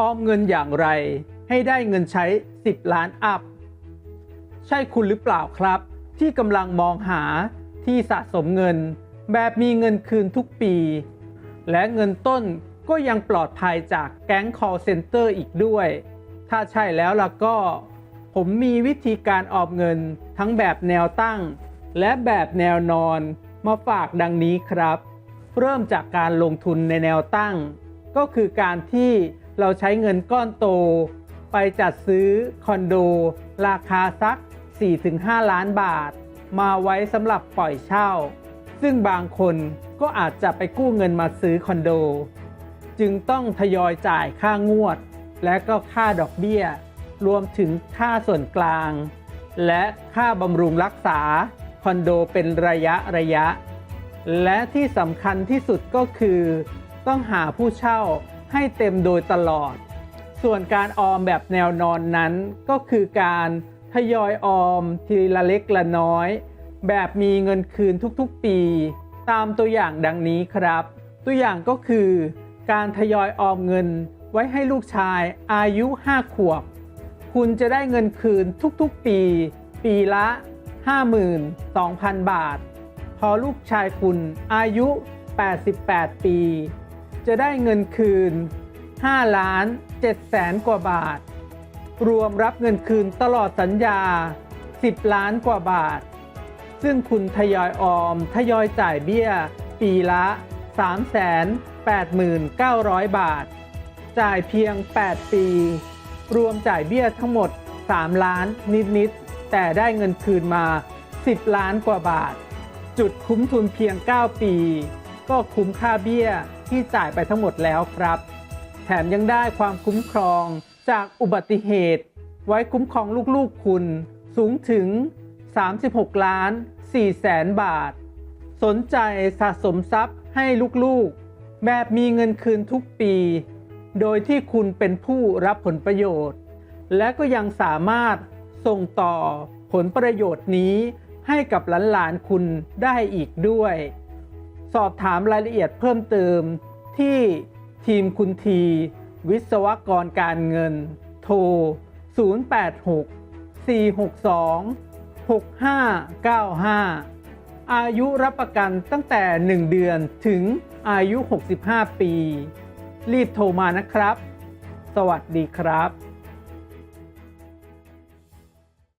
ออมเงินอย่างไร ให้ได้เงินใช้ 10 ล้านอัพ ใช่คุณหรือเปล่าครับ ที่กำลังมองหาที่สะสมเงิน แบบมีเงินคืนทุกปี และเงินต้นก็ยังปลอดภัยจากแก๊ง call center อีกด้วย ถ้าใช่แล้วล่ะก็ ผมมีวิธีการออมเงินทั้งแบบแนวตั้ง และแบบแนวนอนมาฝากดังนี้ครับ เริ่มจากการลงทุนในแนวตั้ง ก็คือการที่ เราใช้เงินก้อนโต ไปจัดซื้อคอนโด ราคาสัก 4-5 ล้านบาท มาไว้สำหรับปล่อยเช่า ซึ่งบางคนก็อาจจะไปกู้เงินมาซื้อคอนโด จึงต้องทยอยจ่ายค่างวด และก็ค่าดอกเบี้ย รวมถึงค่าส่วนกลาง และค่าบำรุงรักษาคอนโดเป็นระยะระยะ และที่สำคัญที่สุดก็คือ ต้องหาผู้เช่า ให้เต็มโดยตลอด ส่วนการออมแบบแนวนอนนั้น ก็คือการทยอยออมทีละเล็กละน้อย แบบมีเงินคืนทุกๆปี ตามตัวอย่างดังนี้ครับ ตัวอย่างก็คือ การทยอยออมเงินไว้ให้ลูกชายอายุ 5 ขวบ คุณจะได้เงินคืนทุกๆปี ปีละ 52,000 บาท พอลูกชายคุณอายุ 88 ปี จะได้เงินคืน 5 ล้าน7แสนกว่าบาท รวมรับเงินคืนตลอดสัญญา 10 ล้านกว่าบาท ซึ่งคุณทยอยออมทยอยจ่ายเบี้ย ปีละ 389,900 บาท จ่ายเพียง 8 ปี รวมจ่ายเบี้ยทั้งหมด 3 ล้านนิดๆ แต่ได้เงินคืนมา 10 ล้านกว่าบาท จุดคุ้มทุนเพียง 9 ปี ก็คุ้มค่าเบี้ยที่จ่ายไปทั้งหมดแล้วครับ แถมยังได้ความคุ้มครองจากอุบัติเหตุ ไว้คุ้มครองลูกๆคุณสูงถึง 36 ล้าน4แสนบาท สนใจสะสมทรัพย์ให้ลูกๆ แบบมีเงินคืนทุกปี โดยที่คุณเป็นผู้รับผลประโยชน์ และก็ยังสามารถส่งต่อผลประโยชน์นี้ให้กับหลานๆคุณได้อีกด้วย สอบถามรายละเอียดเพิ่มเติมที่ทีมคุณที วิศวกรการเงิน โทร 086 462 6595 อายุรับประกันตั้งแต่ 1 เดือนถึงอายุ 65 ปี รีบโทรมานะครับ สวัสดีครับ